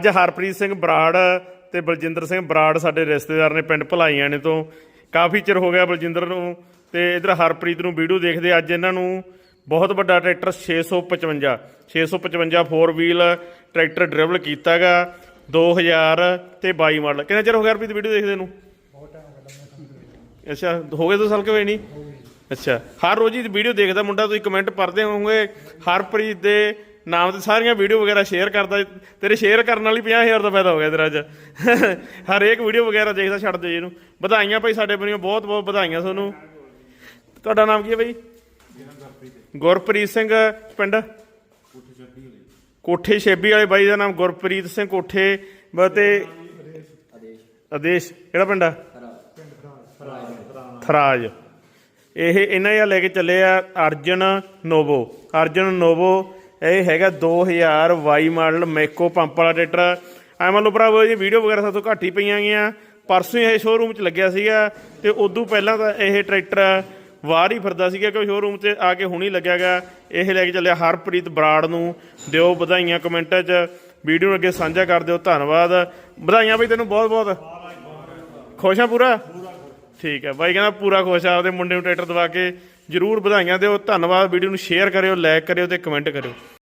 ਅੱਜ ਹਰਪ੍ਰੀਤ ਸਿੰਘ ਬਰਾੜ ਤੇ ਬਲਜਿੰਦਰ ਸਿੰਘ ਬਰਾੜ ਸਾਡੇ ਰਿਸ਼ਤੇਦਾਰ ਨੇ ਪਿੰਡ ਭਲਾਈਆਂ ਨੇ ਤੋਂ। ਕਾਫੀ ਚਿਰ ਹੋ ਗਿਆ ਬਲਜਿੰਦਰ ਨੂੰ ਤੇ ਇਧਰ ਹਰਪ੍ਰੀਤ ਨੂੰ ਵੀਡੀਓ ਦੇਖਦੇ ਅੱਜ ਇਹਨਾਂ ਨੂੰ ਬਹੁਤ ਵੱਡਾ ਟਰੈਕਟਰ 655 655 4 ਵੀਲ ਟਰੈਕਟਰ ਡਰਾਈਵਲ ਕੀਤਾਗਾ 2000 ਤੇ 22 ਮਾਡਲ। ਕਿੰਨਾ ਚਿਰ ਹੋ ਗਿਆ ਹਰਪ੍ਰੀਤ ਵੀਡੀਓ ਦੇਖਦੇ ਨੂੰ? ਅੱਛਾ, ਹੋ ਗਏ ਦੋ ਸਾਲ ਕਿ ਹੋਏ ਨਹੀਂ? ਅੱਛਾ, ਹਰ ਰੋਜ਼ ਹੀ ਵੀਡੀਓ ਦੇਖਦਾ ਮੁੰਡਾ, ਤੁਸੀਂ ਕਮੈਂਟ ਪੜ੍ਹਦੇ ਹੋਵੋਗੇ। ਹਰਪ੍ਰੀਤ ਦੇ ਨਾਮ ਤੇ ਸਾਰੀਆਂ ਵੀਡੀਓ ਵਗੈਰਾ ਸ਼ੇਅਰ ਕਰਦਾ ਤੇਰੇ ਸ਼ੇਅਰ ਕਰਨ ਵਾਲੀ ਹੀ 50000 ਦਾ ਫਾਇਦਾ ਹੋ ਗਿਆ ਤੇਰਾ ਅੱਜ। ਹਰੇਕ ਵੀਡੀਓ ਵਗੈਰਾ ਦੇਖਦਾ ਛੱਡ ਦੇ ਇਹਨੂੰ। ਵਧਾਈਆਂ ਭਾਈ ਸਾਡੇ ਬੰਨਿਓ, ਬਹੁਤ ਬਹੁਤ ਵਧਾਈਆਂ ਤੁਹਾਨੂੰ। ਤੁਹਾਡਾ ਨਾਮ ਕੀ ਹੈ ਭਾਈ? ਗੁਰਪ੍ਰੀਤ ਸਿੰਘ ਪਿੰਡ? ਕੋਠੇ ਛੇਬੀ ਵਾਲੇ ਬਾਈ ਦਾ ਨਾਮ ਗੁਰਪ੍ਰੀਤ ਸਿੰਘ ਕੋਠੇ, ਬ ਤੇ ਆਦੇਸ਼। ਕਿਹੜਾ ਪਿੰਡ ਆ? ਥਰਾਜ ਇਹ, ਇਹਨਾਂ ਇਹ ਲੈ ਕੇ ਚੱਲੇ ਆ ਅਰਜਨ ਨੋਵੋ। ਅਰਜਨ ਨੋਵੋ ਇਹ ਹੈਗਾ 2022 ਮਾਡਲ ਮੈਕੋ ਪੰਪ ਵਾਲਾ ਟਰੈਕਟਰ। ਐ ਮੰਨ ਲਓ ਭਰਾਵੋ ਜੀ ਵੀਡੀਓ ਵਗੈਰਾ ਸਾਤੋਂ ਘੱਟ ਹੀ ਪਈਆਂ ਗਈਆਂ। ਪਰਸੋਂ ਹੀ ਇਹ ਸ਼ੋਰੂਮ 'ਚ ਲੱਗਿਆ ਸੀਗਾ ਤੇ ਉਦੋਂ ਪਹਿਲਾਂ ਤਾਂ ਇਹ ਟਰੈਕਟਰ ਵਾਰ ਹੀ ਫਿਰਦਾ ਸੀਗਾ ਕਿ ਸ਼ੋਰੂਮ 'ਚ ਆ ਕੇ ਹੁਣੀ ਲੱਗਿਆਗਾ। ਇਹ ਲੈ ਕੇ ਚੱਲਿਆ ਹਰਪ੍ਰੀਤ ਬਰਾੜ ਨੂੰ। ਦਿਓ ਵਧਾਈਆਂ ਕਮੈਂਟਾਂ 'ਚ। ਵੀਡੀਓ ਨੂੰ ਅੱਗੇ ਸਾਂਝਾ ਕਰ ਦਿਓ। ਧੰਨਵਾਦ। ਵਧਾਈਆਂ ਬਈ ਤੈਨੂੰ ਬਹੁਤ ਬਹੁਤ। ਖੁਸ਼ ਆ ਪੂਰਾ? ਠੀਕ ਹੈ ਬਾਈ ਕਹਿੰਦਾ ਪੂਰਾ ਖੁਸ਼ ਆ, ਆਪਦੇ ਮੁੰਡੇ ਨੂੰ ਟਰੈਕਟਰ ਦਵਾ ਕੇ। ਜਰੂਰ ਵਧਾਈਆਂ ਦਿਓ ਧੰਨਵਾਦ ਵੀਡੀਓ ਨੂੰ ਸ਼ੇਅਰ ਕਰਿਓ ਲਾਈਕ ਕਰਿਓ ਤੇ ਕਮੈਂਟ ਕਰਿਓ।